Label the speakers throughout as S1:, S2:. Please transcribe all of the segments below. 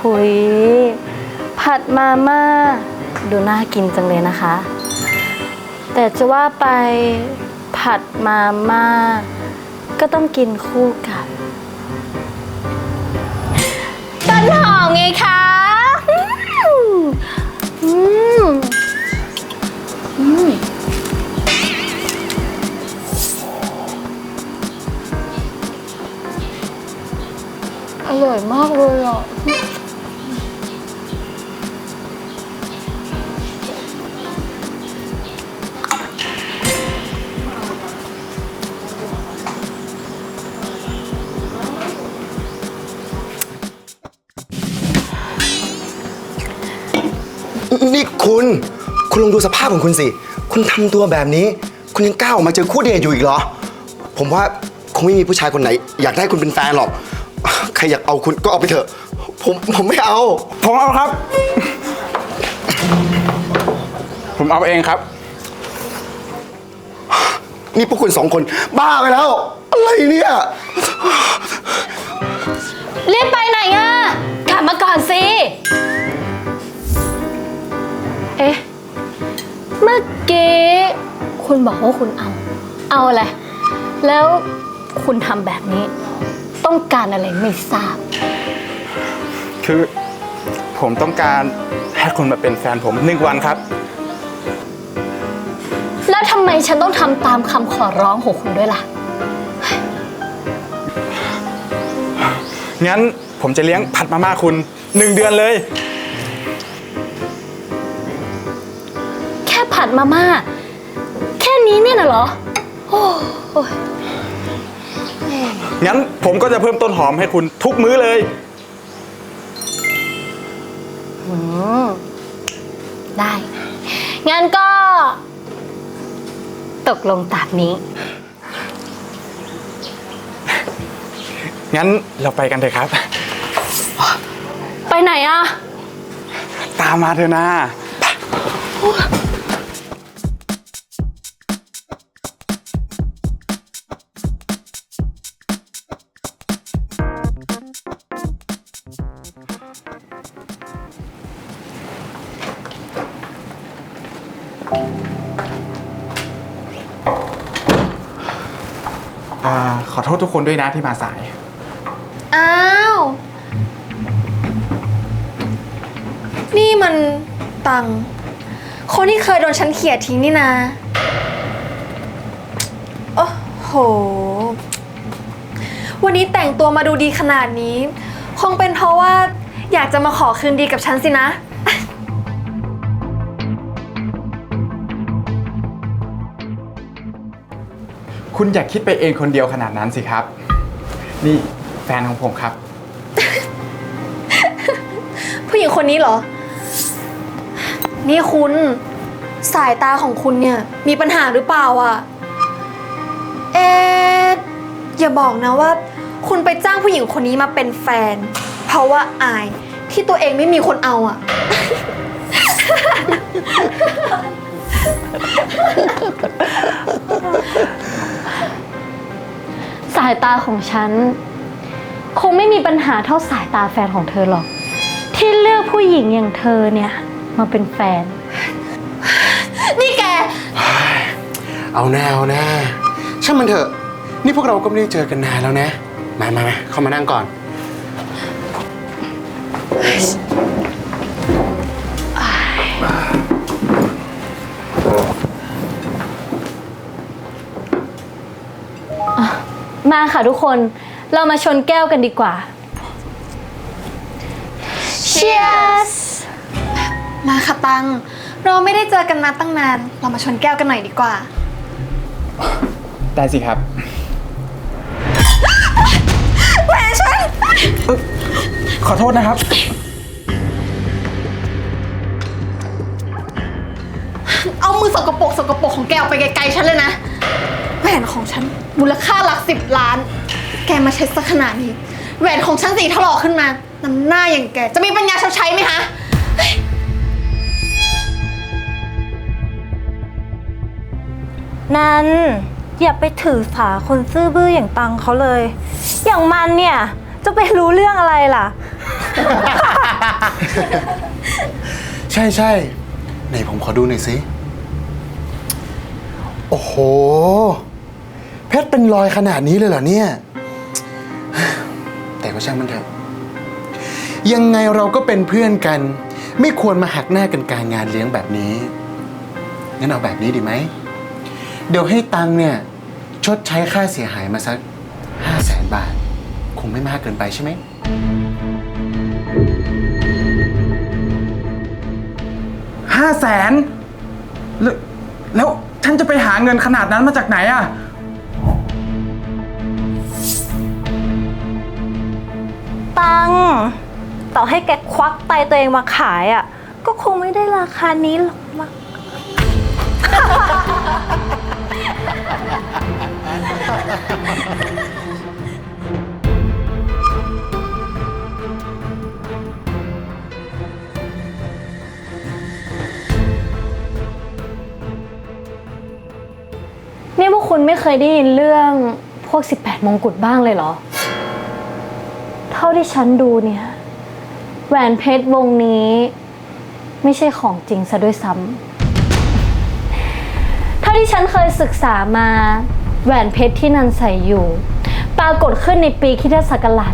S1: หุยผัดมาม่าดูน่ากินจังเลยนะคะ แต่จะว่าไปผัดมาม่าก็ต้องกินคู่กับต้นหอมไงคะอืมอืมอร่อยมากเลยอะ
S2: นี่คุณ คุณลองดูสภาพของคุณสิ คุณทำตัวแบบนี้ คุณยังกล้าออกมาเจอคู่เดทอยู่อีกเหรอ ผมว่าคงไม่มีผู้ชายคนไหน อยากได้คุณเป็นแฟนหรอก ใครอยากเอาคุณก็เอาไปเถอะ ผมผมไม่เอา
S3: ผมเอาครับ ผมเอาเองครับ
S2: นี่พวกคุณสองคน บ้าไปแล้ว อะไรเนี่ย
S1: รีบไปไหนอะกลับมาก่อนสิ เเมื่อกี้ คุณบอกว่าคุณเอา เอาอะไร แล้วคุณทำแบบนี้ ต้องการอะไรไม่ทราบ
S3: คือผมต้องการให้คุณมาเป็นแฟนผมหนึ่งวันครับ
S1: แล้วทำไมฉันต้องทำตามคำขอร้องของคุณด้วยล่ะ
S3: งั้นผมจะเลี้ยงผัดมาม่าคุณหนึ่งเดือนเลย
S1: ผัดมาม่า แค่นี้เนี่ยน่ะเหรอโอ้โอ้ย
S3: งั้นผมก็จะเพิ่มต้นหอมให้คุณทุกมื้อเลย
S1: อืมได้ งั้นก็ ตกลงตามนี้
S3: งั้นเราไปกันเถอะครับ
S1: ไปไหนอะ
S3: ตามมาเถอะนะอ่าขอโทษทุกคนด้วยนะที่มาสาย
S4: อ้าว นี่มันตัง คนที่เคยโดนฉันเขี่ยทิ้งนี่นะโอ้โห วันนี้แต่งตัวมาดูดีขนาดนี้ คงเป็นเพราะว่าอยากจะมาขอคืนดีกับฉันสินะ
S3: คุณอย่าคิดไปเองคนเดียวขนาดนั้นสิครับ นี่แฟนของผมครับ
S4: ผู้หญิงคนนี้เหรอ นี่คุณสายตาของคุณเนี่ย มีปัญหาหรือเปล่าอะเอะอย่าบอกนะว่า คุณไปจ้างผู้หญิงคนนี้มาเป็นแฟน เพราะว่าอายที่ตัวเองไม่มีคนเอาอะ
S1: สายตาของฉัน คงไม่มีปัญหาเท่าสายตาแฟนของเธอหรอก ที่เลือกผู้หญิงอย่างเธอเนี่ย มาเป็นแฟน
S4: นี่แก
S2: เอาหน้าเอาหน้าช่างมันเถอะ นี่พวกเราก็ไม่ได้เจอกันนานแล้วนะ มามามาเข้ามานั่งก่อน
S1: มาค่ะทุกคน เรามาชนแก้วกันดีกว่า Cheers
S4: มาค่ะตัง เราไม่ได้เจอกันมาตั้งนาน เรามาชนแก้วกันหน่อยดีกว่า
S3: ได้สิครับ
S4: แหวนฉัน
S3: ขอโทษนะครับ
S4: เอามือสกปรกสกปรกของแกออกไปไกลๆฉันเลยนะ แหวนของฉัน มูลค่าหลักสิบล้าน แกมาใช้สักขนาดนี้ แหวนของฉันสีถลอกขึ้นมาน้ำหน้าอย่างแก จะมีปัญญาชดใช้ไหมฮะ
S5: นันอย่าไปถือสาคนซื่อบื้ออย่างตังเขาเลย อย่างมันเนี่ยจะไปรู้เรื่องอะไรล่ะ
S6: ใช่ใช่ไหนผมขอดูหน่อยสิ โอ้โห เพชรเป็นรอยขนาดนี้เลยเหรอเนี่ย แต่ก็ช่างมันเถอะ ยังไงเราก็เป็นเพื่อนกัน ไม่ควรมาหักหน้ากันกลางงานเลี้ยงแบบนี้ งั้นเอาแบบนี้ดีไหม เดี๋ยวให้ตังค์เนี่ย ชดใช้ค่าเสียหายมาสักห้าแสนบาท คงไม่มากเกินไปใช่ไหม
S3: ห้าแสนแล้วแล้วฉันจะไปหาเงินขนาดนั้นมาจากไหนอะ
S5: ตังค์ต่อให้แกควักไตตัวเองมาขายอะ ก็คงไม่ได้ราคานี้หรอกมั้ง
S1: นี่พวกคุณไม่เคยได้ยินเรื่องพวก 18 มงกุฎบ้างเลยเหรอ ท่าที่ฉันดูเนี่ย แหวนเพชรวงนี้ ไม่ใช่ของจริงซะด้วยซ้ำเท่าที่ฉันเคยศึกษามา แหวนเพชรที่นันใส่อยู่ ปรากฏขึ้นในปีคริสตศักราช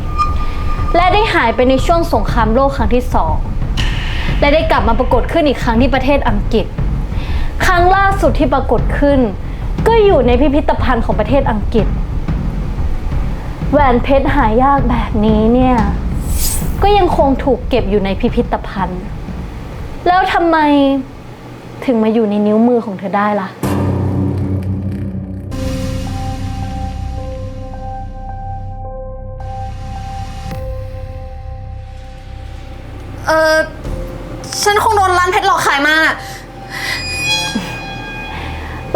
S1: 1854 และได้หายไปในช่วงสงครามโลกครั้งที่สอง และได้กลับมาปรากฏขึ้นอีกครั้งที่ประเทศอังกฤษ ครั้งล่าสุดที่ปรากฏขึ้น ก็อยู่ในพิพิธภัณฑ์ของประเทศอังกฤษ แหวนเพชรหายากแบบนี้เนี่ย ก็ยังคงถูกเก็บอยู่ในพิพิธภัณฑ์ แล้วทำไมถึงมาอยู่ในนิ้วมือของเธอได้ล่ะ
S4: เออฉันคงโดนร้านเพชรหลอกขายมา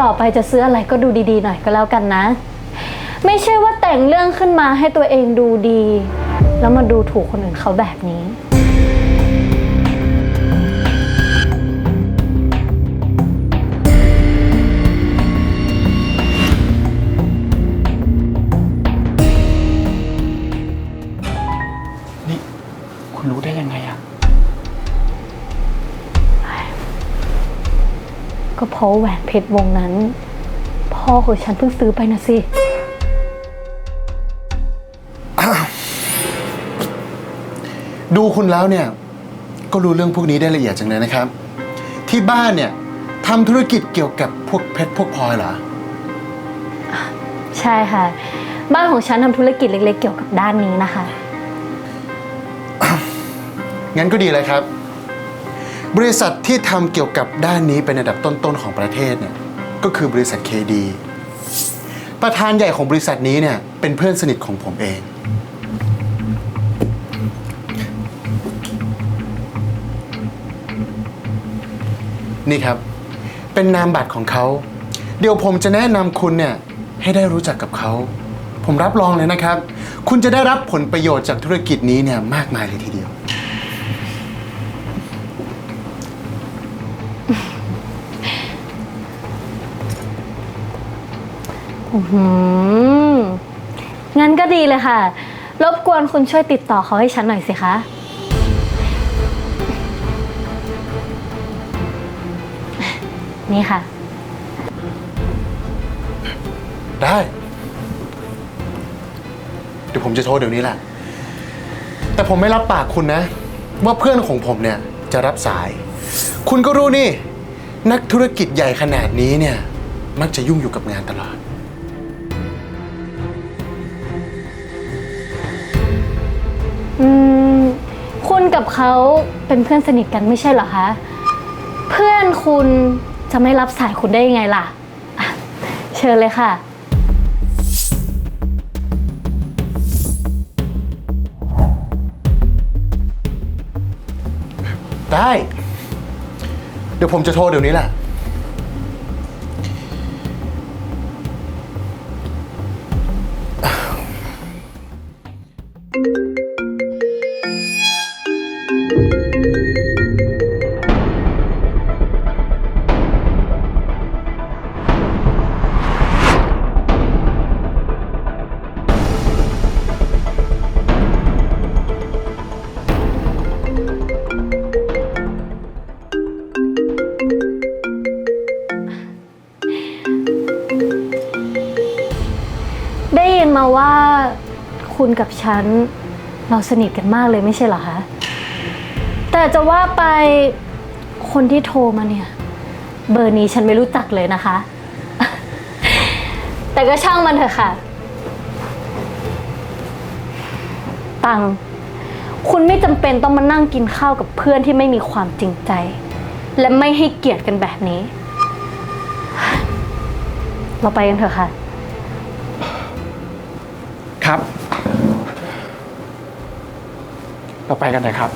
S1: ต่อไปจะซื้ออะไรก็ดูดีๆหน่อยก็แล้วกันนะ ไม่ใช่ว่า แต่งเรื่องขึ้นมาให้ตัวเองดูดี แล้วมาดูถูกคนอื่นเขาแบบนี้
S3: นี่ คุณรู้ได้ยังไงอะ
S1: ก็เพราะแหวนเพชรวงนั้น พ่อของฉันเพิ่งซื้อไปนะสิ
S6: ดูคุณแล้วเนี่ย ก็รู้เรื่องพวกนี้ได้ละเอียดจังเลยนะครับ ที่บ้านเนี่ยทำธุรกิจเกี่ยวกับพวกเพชรพวกพลอยเหรอ
S1: ใช่ค่ะ บ้านของฉันทำธุรกิจเล็ก ๆ เกี่ยวกับด้านนี้นะคะ
S6: งั้นก็ดีเลยครับ บริษัทที่ทำเกี่ยวกับด้านนี้เป็นอันดับต้น ๆ ของประเทศเนี่ยก็คือบริษัท KD ประธานใหญ่ของบริษัทนี้เนี่ยเป็นเพื่อนสนิทของผมเอง นี่ครับ เป็นนามบัตรของเขา เดี๋ยวผมจะแนะนำคุณเนี่ยให้ได้รู้จักกับเขา ผมรับรองเลยนะครับ คุณจะได้รับผลประโยชน์จากธุรกิจนี้เนี่ยมากมายเลยทีเดียว
S1: อืมงั้นก็ดีเลยค่ะ รบกวนคุณช่วยติดต่อเขาให้ฉันหน่อยสิคะ นี่ค่ะ
S6: ได้ เดี๋ยวผมจะโทรเดี๋ยวนี้แหละ แต่ผมไม่รับปากคุณนะ ว่าเพื่อนของผมเนี่ยจะรับสาย คุณก็รู้นี่ นักธุรกิจใหญ่ขนาดนี้เนี่ย มักจะยุ่งอยู่กับงานตลอด
S1: อืม คุณกับเขาเป็นเพื่อนสนิทกันไม่ใช่เหรอคะ เพื่อนคุณ จะไม่รับสายคุณได้ยังไงล่ะอะ เชิญเลยค่ะ
S6: ได้ เดี๋ยวผมจะโทรเดี๋ยวนี้แหละ
S1: ว่าคุณกับฉัน เราสนิทกันมากเลยไม่ใช่เหรอคะ แต่จะว่าไปคนที่โทรมาเนี่ย เบอร์นี้ฉันไม่รู้จักเลยนะคะ แต่ก็ช่างมันเถอะค่ะ ตัง คุณไม่จำเป็นต้องมานั่งกินข้าวกับเพื่อนที่ไม่มีความจริงใจ และไม่ให้เกียรติกันแบบนี้ เราไปกันเถอะค่ะ
S3: ครับ เราไปกันเลยครับ